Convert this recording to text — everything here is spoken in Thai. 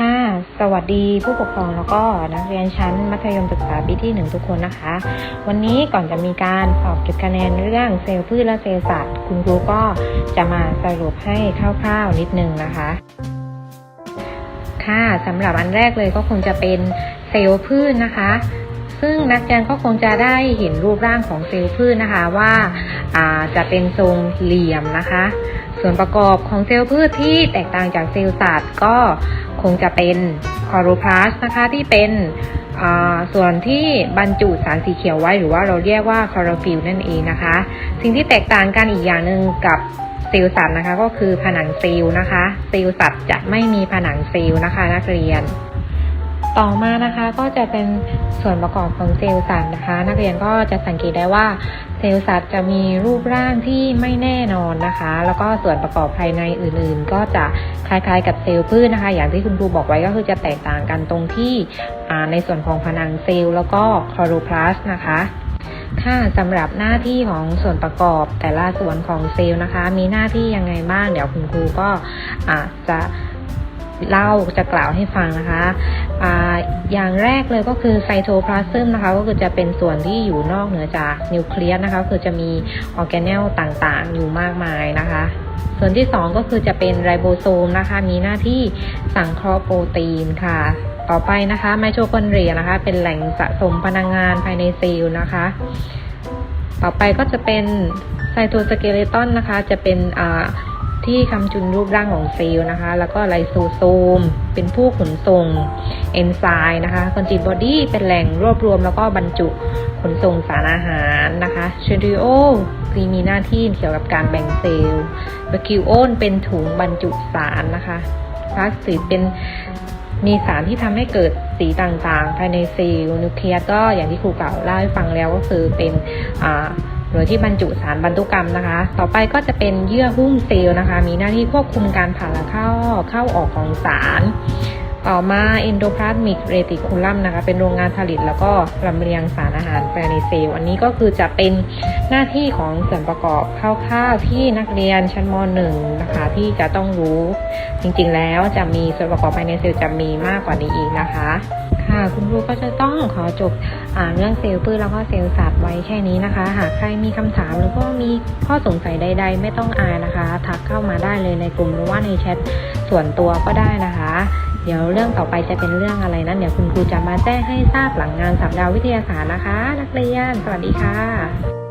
ค่ะ สวัสดีผู้ปกครองแล้วก็นักเรียนชั้นมัธยมศึกษาปีที่หนึ่งทุกคนนะคะ วันนี้ก่อนจะมีการสอบเก็บคะแนนเรื่องเซลล์พืชและเซลล์สัตว์ คุณครูก็จะมาสรุปให้คร่าวๆนิดนึงนะคะ ค่ะสำหรับอันแรกเลยก็คงจะเป็นเซลล์พืชนะคะ ซึ่งนักเรียนก็คงจะได้เห็นรูปร่างของเซลล์พืชนะคะว่าาจะเป็นทรงเหลี่ยมนะคะ ส่วนประกอบของเซลล์พืชที่แตกต่างจากเซลล์สัตว์ก็คงจะเป็นคลอโรพลาสต์นะคะที่เป็นส่วนที่บรรจุสารสีเขียวไว้หรือว่าเราเรียกว่าคลอโรฟิลนั่นเองนะคะ สิ่งที่แตกต่างกันอีกอย่างหนึ่งกับเซลล์สัตว์นะคะก็คือผนังเซลล์นะคะ เซลล์สัตว์จะไม่มีผนังเซลล์นะคะนักเรียน ต่อมานะคะก็จะเป็นส่วนประกอบของเซลล์สัตว์นะคะ นักเรียนก็จะสังเกตได้ว่าเซลล์สัตว์จะมีรูปร่างที่ไม่แน่นอนนะคะ แล้วก็ส่วนประกอบภายในอื่นๆ ก็จะคล้ายๆกับเซลล์พืชนะคะ อย่างที่คุณครูบอกไว้ก็คือจะแตกต่างกันตรงที่ในส่วนของผนังเซลล์แล้วก็คลอโรพลาสต์นะคะค่ะสำหรับหน้าที่ของส่วนประกอบแต่ละส่วนของเซลล์นะคะ มีหน้าที่ยังไงบ้าง เดี๋ยวคุณครูก็อาจจะ เล่าจะกล่าวให้ฟังนะคะอ่าอย่างแรกเลยก็คือไซโทพลาซึมนะคะก็คือจะเป็นส่วนที่อยู่นอกเหนือจากนิวเคลียสนะคะคือจะมีออร์แกเนลต่างๆ อยู่มากมายนะคะส่วนที่สองก็คือจะเป็นไรโบโซมนะคะ มีหน้าที่สังเคราะห์โปรตีนค่ะ ต่อไปนะคะไมโทคอนเดรียนะคะ เป็นแหล่งสะสมพลังงานภายในเซลล์นะคะ ต่อไปก็จะเป็นไซโตสเกเลตอนนะคะ จะเป็นอ่า ที่คำจุนรูปร่างของเซลล์นะคะ แล้วก็ไลโซโซม เป็นผู้ขนส่งเอนไซม์นะคะคอนจิบอดี้เป็นแหล่งรวบรวมแล้วก็บรรจุขนส่งสารอาหารนะคะเชนริโอที่มีหน้าที่เกี่ยวกับการแบ่งเซลล์เบคิวโอนเป็นถุงบรรจุสารนะคะพลาสติกเป็นมีสารที่ทำให้เกิดสีต่างๆ ภายในเซลล์นิวเคลียสก็อย่างที่ครูกล่าวเล่าให้ฟังแล้วก็คือเป็นอ่า หรือที่บรรจุสารบรรทุกรรมนะคะ ต่อไปก็จะเป็นเยื่อหุ้มเซลล์นะคะ มีหน้าที่ควบคุมการผ่านและเข้าเข้าออกของสาร ต่อมาเอนโดพลาสมิกเรติคูลัมนะคะ เป็นโรงงานผลิตแล้วก็ลำเลียงสารอาหารไปในเซลล์ อันนี้ก็คือจะเป็นหน้าที่ของส่วนประกอบคร่าวๆที่นักเรียนชั้นม .1 นะคะ ที่จะต้องรู้ จริงๆแล้วจะมีส่วนประกอบภายในเซลล์จะมีมากกว่านี้อีกนะคะ ค่ะ คุณครูก็จะต้องขอจบอ่าเรื่องเซลล์พืชแล้วก็เซลล์สัตว์ไว้แค่นี้นะคะ หากใครมีคำถามหรือก็มีข้อสงสัยใด ๆ ไม่ต้องอายนะคะ ทักเข้ามาได้เลยในกลุ่มหรือว่าในแชทส่วนตัวก็ได้นะคะ เดี๋ยวเรื่องต่อไปจะเป็นเรื่องอะไรนั้นเดี๋ยวคุณครูจะมาแจ้งให้ทราบหลังงานสัปดาห์วิทยาศาสตร์นะคะ นักเรียนสวัสดีค่ะ